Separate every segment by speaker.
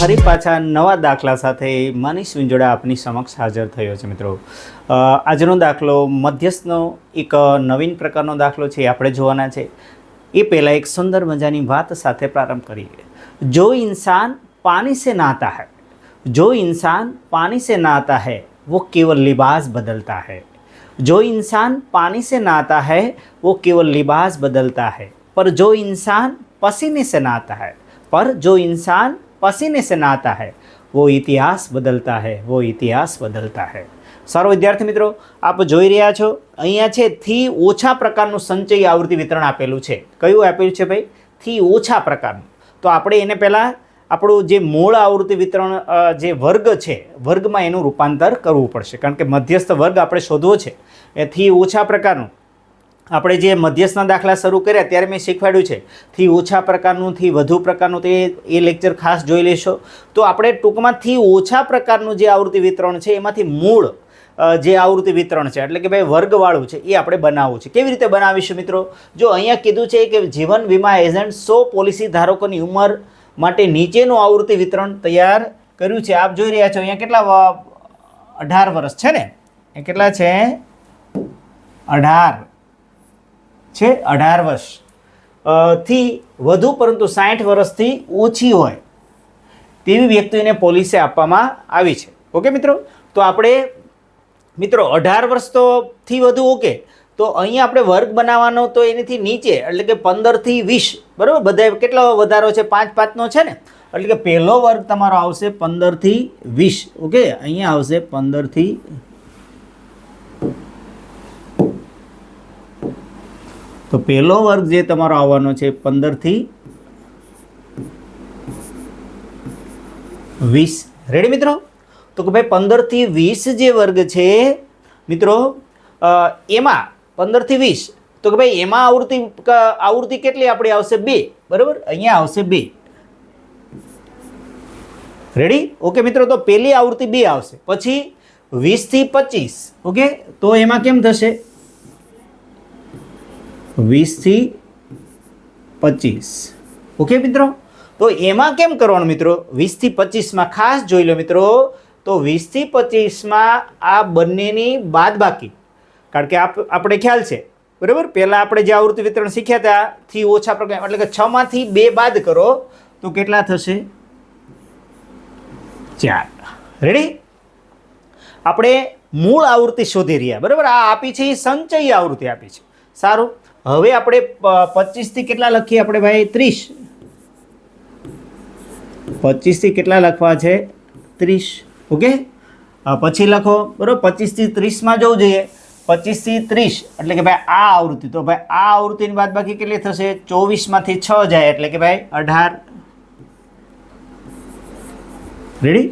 Speaker 1: ફરી પાછા નવા દાખલા સાથે મનીષ વિંજોડા આપની સમક્ષ હાજર થયો છે મિત્રો. આજનો દાખલો મધ્યસ્થનો એક નવીન પ્રકારનો દાખલો છે આપણે જોવાના છે. એ પહેલાં એક સુંદર મજાની વાત સાથે પ્રારંભ કરીએ. જો ઇન્સાન પાણી સે નાતા હૈ, જો ઇન્સાન પાણી સે નાતા હૈ, વો કેવલ लिबास બદલતા है જો ઇન્સાન પાણી સે नहाता હૈ, વો કેવલ लिबास બદલતા હૈ. પર જો ઇન્સાન पसीने से नहाता है पर जो इंसान पसीने से नहाता है वो इतिहास बदलता है वो इतिहास बदलता है સારો વિદ્યાર્થી મિત્રો આપ જોઈ રહ્યા છો અહીંયા છે થી ઓછા પ્રકારનું સંચય આવૃત્તિ વિતરણ આપેલું છે કયું આપેલું છે ભાઈ થી ઓછા પ્રકારનું તો આપણે એને પહેલાં આપણું જે મૂળ આવૃત્તિ વિતરણ અ, જે વર્ગ છે વર્ગમાં એનું રૂપાંતર કરવું પડશે કારણ કે મધ્યસ્થ વર્ગ આપણે શોધવો છે એથી ઓછા પ્રકારનું આપણે જે મધ્યસ્થના દાખલા શરૂ કર્યા ત્યારે મેં શીખવાડ્યું છે, થી ઓછા પ્રકારનું, થી વધુ પ્રકારનું, તે એ લેક્ચર ખાસ જોઈ લેશો. તો આપણે ટૂંકમાં થી ઓછા પ્રકારનું જે આવૃત્તિ વિતરણ છે, એમાંથી મૂળ જે આવૃત્તિ વિતરણ છે, એટલે કે ભાઈ વર્ગવાળું છે, એ આપણે બનાવવું છે. કેવી રીતે બનાવીશું મિત્રો? જો અહીંયા કીધું છે કે જીવન વીમા એજન્ટ સો પોલિસી ધારકોની ઉંમર માટે નીચેનું આવૃત્તિ વિતરણ તૈયાર કર્યું છે. આપ જોઈ રહ્યા છો, અહીંયા કેટલા અઢાર વર્ષ છે ને? એ કેટલા છે? અઢાર. છે અઢાર વર્ષ. થી વધુ પરંતુ સાઠ વર્ષથી ઓછી હોય તેવી વ્યક્તિને પોલિસી આપવામાં આવી છે. ઓકે મિત્રો? તો આપણે, મિત્રો, અઢાર વર્ષ તો થી વધુ ઓકે. તો અહીંયા આપણે વર્ગ બનાવવાનો તો એનીથી નીચે, એટલે કે પંદરથી વીસ. બરાબર? બધા કેટલો વધારો છે? પાંચ પાંચનો છે ને? એટલે કે પહેલો વર્ગ તમારો આવશે પંદરથી વીસ. ઓકે? અહીંયા આવશે પંદરથી તો પહેલો વર્ગ જે તમારો આવવાનો છે પંદરથી વીસ. રેડી મિત્રો? તો કે ભાઈ પંદરથી વીસ જે વર્ગ છે, મિત્રો એમાં પંદરથી વીસ. તો કે ભાઈ એમાં આવૃત્તિ આવૃત્તિ કેટલી આપણી આવશે? બે. બરાબર? અહીંયા આવશે બે. રેડી ઓકે મિત્રો, તો પહેલી આવૃત્તિ બે આવશે. પછી વીસથી પચીસ. ઓકે તો એમાં કેમ થશે? વીસથી પચીસ. ઓકે મિત્રો? તો એમાં કેમ કરવાનું મિત્રો? વીસથી પચીસમાં ખાસ જોઈ લો મિત્રો. તો વીસથી પચીસમાં આ બંનેની બાદબાકી. કારણ કે આપ, આપણે ખ્યાલ છે. બરાબર? પહેલાં આપણે જે આવૃત્તિ વિતરણ શીખ્યા હતા, થી ઓછા પ્રકાર એટલે કે છમાંથી બે બાદ કરો, તો કેટલા થશે? ચાર. રેડી આપણે મૂળ આવૃત્તિ શોધી રહ્યા. બરાબર? આ આપી છે એ સંચયી આવૃત્તિ આપી છે. સારું? હવે આપણે પચીસથી કેટલા લખીએ આપણે ભાઈ? ત્રીસ. પચીસથી કેટલા લખવા છે? ત્રીસ. ઓકે? પછી લખો, બરાબર? પચીસથી ત્રીસમાં જવું જોઈએ. પચીસથી ત્રીસ, એટલે કે ભાઈ આ આવૃત્તિ. તો ભાઈ આ આવૃત્તિની બાદ બાકી કેટલી થશે? ચોવીસમાંથી છ જાય, એટલે કે ભાઈ અઢાર. રેડી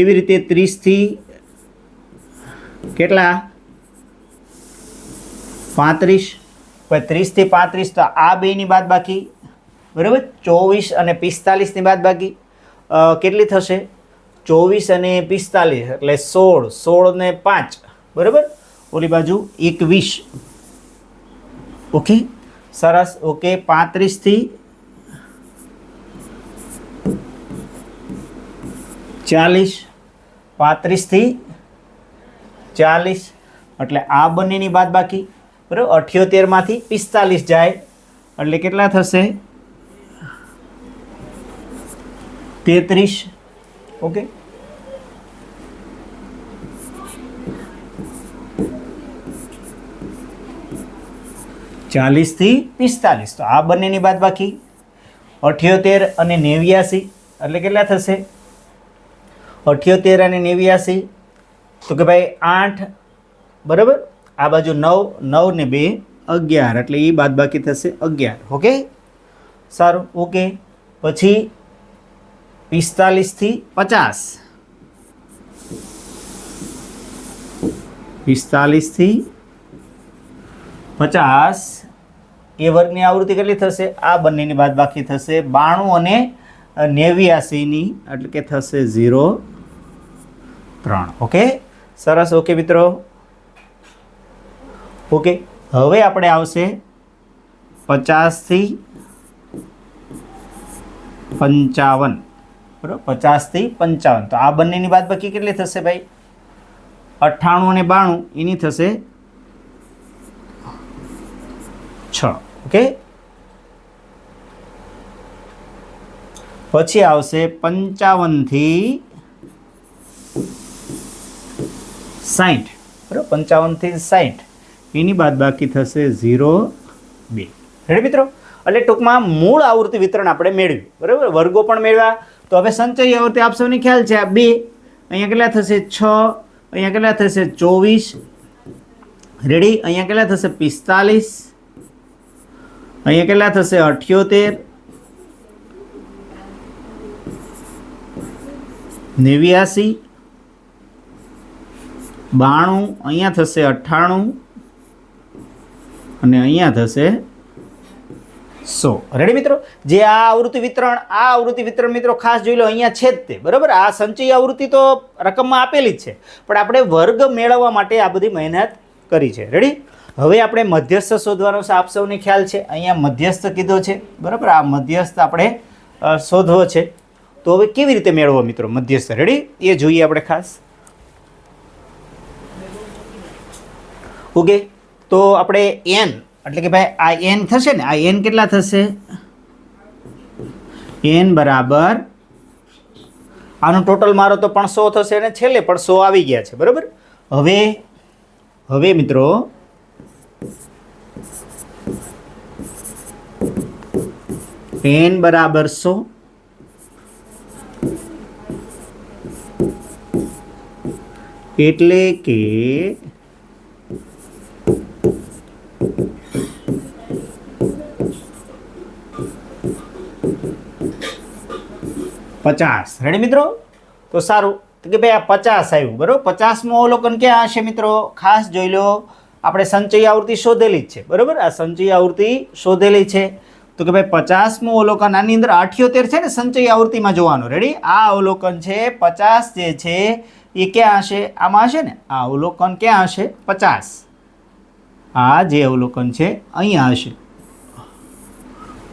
Speaker 1: એવી રીતે ત્રીસથી કેટલા? પાંત્રીસ. ત્રીસથી પાંત્રીસ તો આ બેની બાદ બાકી બરાબર? ચોવીસ અને પિસ્તાલીસની બાદ બાકી કેટલી થશે? ચોવીસ અને પિસ્તાલીસ, એટલે સોળ સોળ ને પાંચ, બરાબર? ઓલી બાજુ એકવીસ. ઓકે? સરસ. ઓકે, પાંત્રીસથી ચાલીસ. પાંત્રીસથી ચાલીસ. એટલે આ બંનેની બાદ બાકી બરાબર? અઠ્યોતેરમાંથી પિસ્તાલીસ જાય. એટલે કેટલા થશે? તેત્રીસ. ઓકે? ચાલીસથી પિસ્તાલીસ. તો આ બંનેની બાદ બાકી અઠ્યોતેર અને નેવ્યાસી. એટલે કેટલા થશે? અઠ્યોતેર અને નેવ્યાસી. તો કે ભાઈ આઠ. બરાબર? આ બાજુ નવ નવ ને બે, અગિયાર. એટલે એ બાદ બાકી થશે અગિયાર. ઓકે? સારું. ઓકે. પછી પિસ્તાલીસથી પચાસ. પિસ્તાલીસથી પચાસ. એ વર્ગની આવૃત્તિ કેટલી થશે? આ બંનેની બાદ બાકી થશે બાણું અને નેવ્યાસીની, એટલે કે થશે ઝીરો, ત્રણ. ઓકે? સરસ. ઓકે મિત્રો. ઓકે, હવે આપણે આવશે પચાસથી પંચાવન. બરાબર? પચાસથી પંચાવન. તો આ બંનેની બાદ બાકી કેટલી થશે ભાઈ? અઠ્ઠાણું અને બાણું, એની થશે છ. ઓકે? પછી આવશે પંચાવનથી સાઠ બરાબર? પંચાવનથી સાઠ એની બાદ બાકી થશે ઝીરો બે. રેડી મિત્રો? એટલે ટૂંકમાં મૂળ આવૃત્તિ વિતરણ આપણે મેળવ્યું. બરાબર? વર્ગો પણ મેળવ્યા. તો હવે સંચય આવૃત્તિ આપ સૌને ખ્યાલ છે આ બે. અહીંયા કેટલા થશે? છ. અહીંયા કેટલા થશે? ચોવીસ. રેડી અહીંયા કેટલા થશે? પિસ્તાલીસ. અહીંયા કેટલા થશે? અઠ્યોતેર. નેવ્યાસી. બાણું. અહીંયા થશે અઠ્ઠાણું. અને અહીંયા થશે સો. રેડી મિત્રો? જે આ આવૃત્તિ વિતરણ, આ આવૃત્તિ વિતરણ મિત્રો ખાસ જોઈ લો, અહીંયા છે જ તે. બરાબર? આ સંચય આવૃત્તિ તો રકમમાં આપેલી જ છે. પણ આપણે વર્ગ મેળવવા માટે આ બધી મહેનત કરી છે. રેડી હવે આપણે મધ્યસ્થ શોધવાનો આપ સૌને ખ્યાલ છે. અહીંયા મધ્યસ્થ કીધો છે. બરાબર? આ મધ્યસ્થ આપણે શોધવો છે. તો હવે કેવી રીતે મેળવો મિત્રો મધ્યસ્થ? રેડી એ જોઈએ આપણે ખાસ. ઓકે તો આપણે એન એટલે કે ભાઈ આ એન થશે ને? આ એન કેટલા થશે? એન બરાબર. આનું ટોટલ મારો તો પણ સો થશે અને છેલ્લે પણ સો આવી ગયા છે, બરાબર? હવે હવે મિત્રો એન બરાબર સો. એટલે કે પચાસ. રેડી મિત્રો? તો સારું. તો કે ભાઈ આ પચાસ આવ્યું. બરાબર? પચાસમું અવલોકન ક્યાં હશે મિત્રો? ખાસ જોઈ લો. આપણે સંચય આવૃત્તિ શોધેલી જ છે. બરાબર? આ સંચય આવૃત્તિ શોધેલી છે. તો કે ભાઈ પચાસમું અવલોકન આની અંદર અઠ્યોતેર છે ને સંચય આવૃત્તિમાં જોવાનું. રેડી આ અવલોકન છે પચાસ જે છે એ ક્યાં હશે? આમાં હશે ને? આ અવલોકન ક્યાં હશે? પચાસ. આ જે અવલોકન છે, અહીંયા હશે.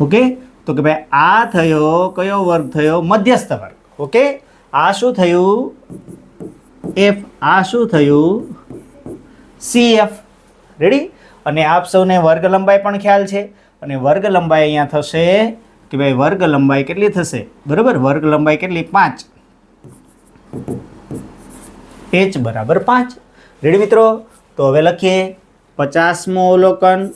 Speaker 1: ઓકે? તો કે ભાઈ, આ થયો, કયો વર્ગ થયો? મધ્યસ્થ વર્ગ. ઓકે? આ શું થયું? એફ આ શું થયું? સી એફ રેડી અને આપ સૌને વર્ગ લંબાઈ પણ ખ્યાલ છે. અને વર્ગ લંબાઈ અહીંયા થશે કે ભાઈ, વર્ગ લંબાઈ કેટલી થશે? બરાબર? વર્ગ લંબાઈ કેટલી? પાંચ. એચ બરાબર પાંચ. રેડી મિત્રો? તો હવે લખીએ. પચાસમું અવલોકન.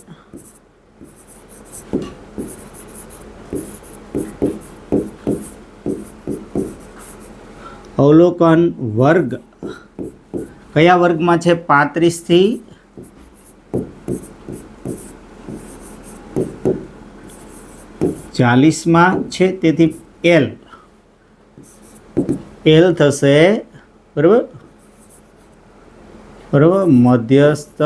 Speaker 1: અવલોકન વર્ગ. કયા વર્ગમાં છે? પાંત્રીસથી ચાલીસમાં છે, તેથી એલ એલ થશે, બરાબર? બરાબર? મધ્યસ્થ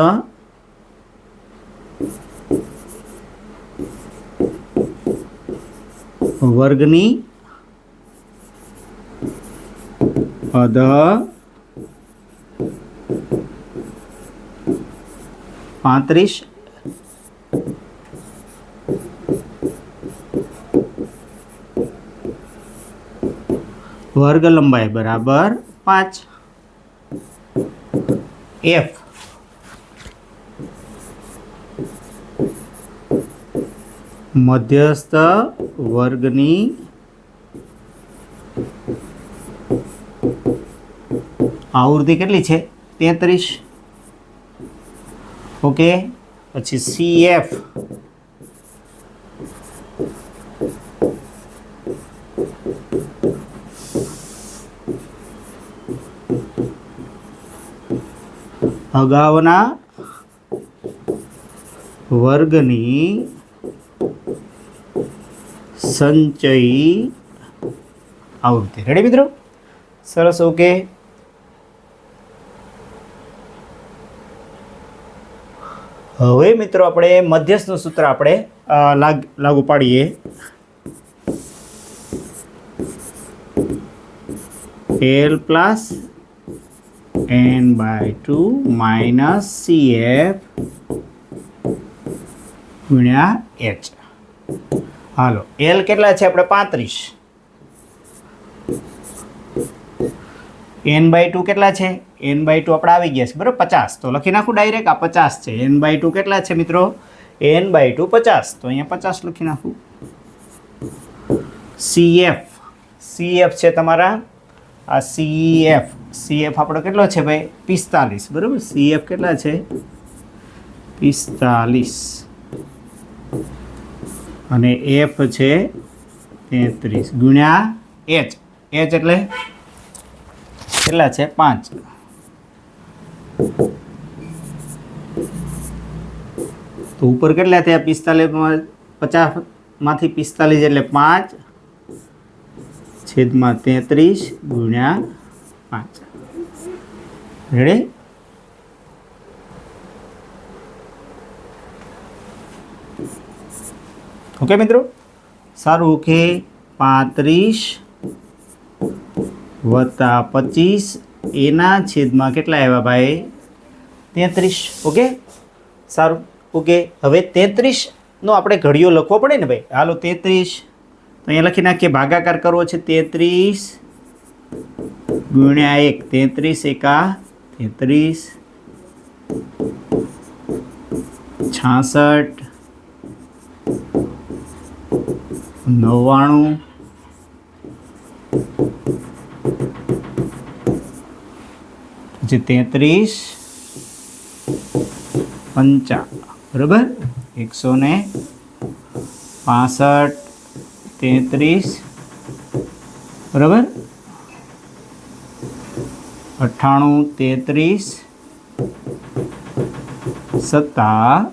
Speaker 1: વર્ગની અધ પાંત્રીસ વર્ગ લંબાઈ બરાબર પાંચ. એફ મધ્યસ્થ વર્ગની આવૃત્તિ કેટલી છે? તેત્રીસ. ઓકે. પછી સી એફ અગાઉના વર્ગની સંચય આવૃત્તિ રેડી મિત્રો? સરસ ઓકે હવે મિત્રો આપણે મધ્યસ્થનું સૂત્ર આપણે લાગ પાડીએ. L plus N by two minus C F ગુણ્યા એચ હાલો એલ કેટલા છે આપણે? પાંત્રીસ. એન બાય ટુ કેટલા છે? એન બાય ટુ આપણે આવી ગયા છે, બરાબર? પચાસ. તો લખી નાખું ડાયરેક્ટ આ પચાસ છે. એન બાય ટુ કેટલા છે મિત્રો? એન બાય ટુ પચાસ. તો અહીંયા પચાસ લખી નાખું. સીએફ સીએફ છે તમારા? આ સીએફ સીએફ આપણો કેટલો છે ભાઈ? પિસ્તાલીસ. બરાબર? સીએફ કેટલા છે? પિસ્તાલીસ. અને એફ છે તેત્રીસ. ગુણ્યા એચ એચ એટલે કેટલા છે? પાંચ. તો ઉપર કેટલા થયા? પિસ્તાલીસમાં પચાસમાંથી પિસ્તાલીસ એટલે પાંચ. છેદમાં તેત્રીસ ગુણ્યા પાંચ. રેડી ઓકે મિત્રો? સારું, ઓકે. પાંત્રીસ વત્તા પચીસ. એના છેદમાં કેટલા આવ્યા ભાઈ? તેત્રીસ. ઓકે? સારું, ઓકે. હવે તેત્રીસનો આપણે ઘડીઓ લખવો પડે ને ભાઈ? હાલો, તેત્રીસ. તો અહીંયા લખી નાખીએ, ભાગાકાર કરવો છે તેત્રીસ ગુણ્યા એક. તેત્રીસ એકા તેત્રીસ. છાસઠ. નવ્વાણું. પછી તેત્રીસ. પંચા. બરાબર? એકસો ને પાસઠ. તેત્રીસ. બરાબર? અઠ્ઠાણું તેત્રીસ. સત્તા.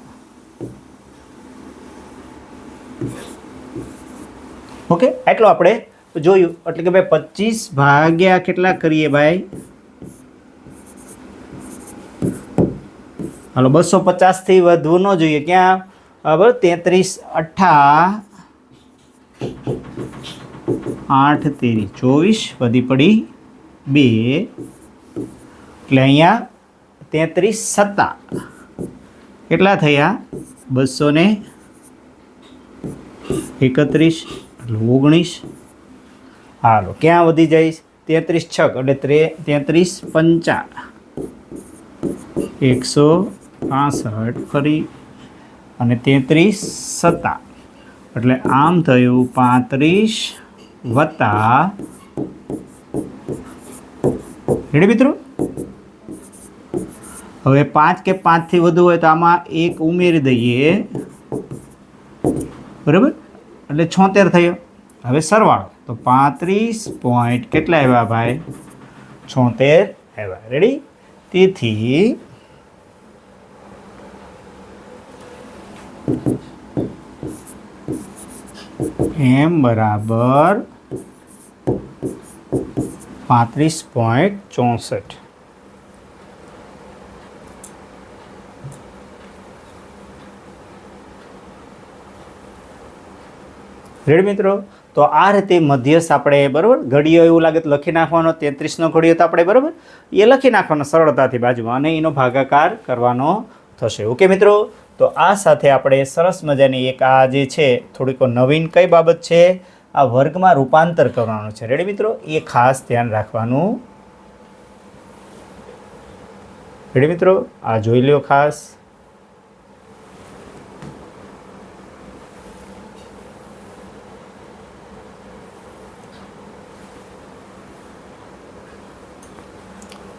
Speaker 1: ઓકે? એટલો આપણે જોયું. એટલે કે ભાઈ પચીસ ભાગ્યા કેટલા કરીએ ભાઈ? હાલો, બસો પચાસથી વધુ ન જોઈએ. ક્યાં? બરાબર, તેત્રીસ અઠ્ઠા આઠ, તેરી. ચોવીસ વધી પડી બે. એટલે અહીંયા તેત્રીસ સત્તા. કેટલા થયા? બસો ને એકત્રીસ. ઓગણીસ. હાલો, ક્યાં વધી જઈશ? તેત્રીસ છક, એટલે ત્રે, તેત્રીસ પંચા. એકસો પાસઠ ફરી અને તેત્રીસ સત્તા. એટલે આમ થયું પાંત્રીસ વત્તા. રેડી મિત્રો? હવે પાંચ કે પાંચથી વધુ હોય તો આમાં એક ઉમેરી દઈએ. બરાબર? એટલે છોતેર થયો. હવે સરવાળો. તો પાંત્રીસ પોઈન્ટ કેટલા આવ્યા ભાઈ? છોતેર આવ્યા. રેડી તેથી એમ બરાબર પાંત્રીસ પોઈન્ટ ચોસઠ. રેડ મિત્રો? તો આ રીતે મધ્યસ્થ આપણે, બરાબર? ઘડીઓ એવું લાગે તો લખી નાખવાનો, તેત્રીસનો ઘડીઓ તો આપણે, બરાબર? એ લખી નાખવાનો સરળતાથી બાજુમાં અને એનો ભાગાકાર કરવાનો થશે. ઓકે મિત્રો? તો આ સાથે આપણે સરસ મજાની એક આ જે છે, થોડીક નવીન કઈ બાબત છે? આ વર્ગમાં રૂપાંતર કરવાનું છે. રેડી મિત્રો? એ ખાસ ધ્યાન રાખવાનું. રેડી મિત્રો? આ જોઈ લ્યો ખાસ.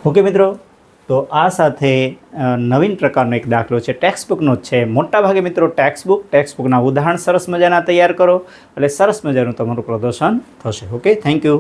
Speaker 1: ઓકે મિત્રો, તો આ સાથે નવીન પ્રકારનો એક દાખલો છે. ટેક્સ્ટ બુકનો જ છે. મોટાભાગે મિત્રો ટેક્સ્ટ બુક ટેક્સ્ટ બુકના ઉદાહરણ સરસ મજાના તૈયાર કરો. એટલે સરસ મજાનું તમારું પ્રદર્શન થશે. ઓકે? Thank you